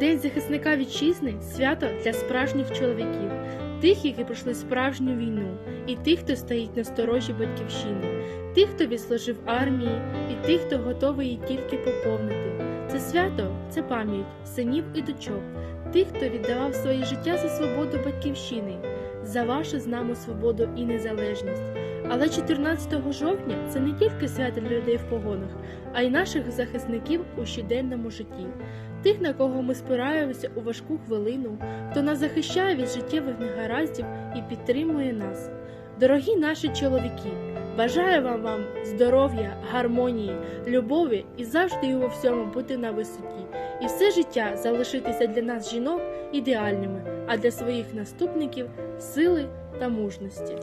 День захисника вітчизни свято для справжніх чоловіків, тих, які пройшли справжню війну, і тих, хто стоїть на сторожі батьківщини, тих, хто відслужив армії, і тих, хто готовий її тільки поповнити. Це свято це пам'ять синів і дочок, тих, хто віддавав своє життя за свободу батьківщини, за вашу з нами свободу і незалежність. Але 14 жовтня це не тільки свято для людей в погонах, а й наших захисників у щоденному житті, тих, на кого ми спираємося у важку хвилину, хто нас захищає від життєвих негараздів і підтримує нас. Дорогі наші чоловіки, бажаю вам, вам здоров'я, гармонії, любові і завжди у всьому бути на висоті, і все життя залишитися для нас жінок ідеальними, а для своїх наступників сили та мужності.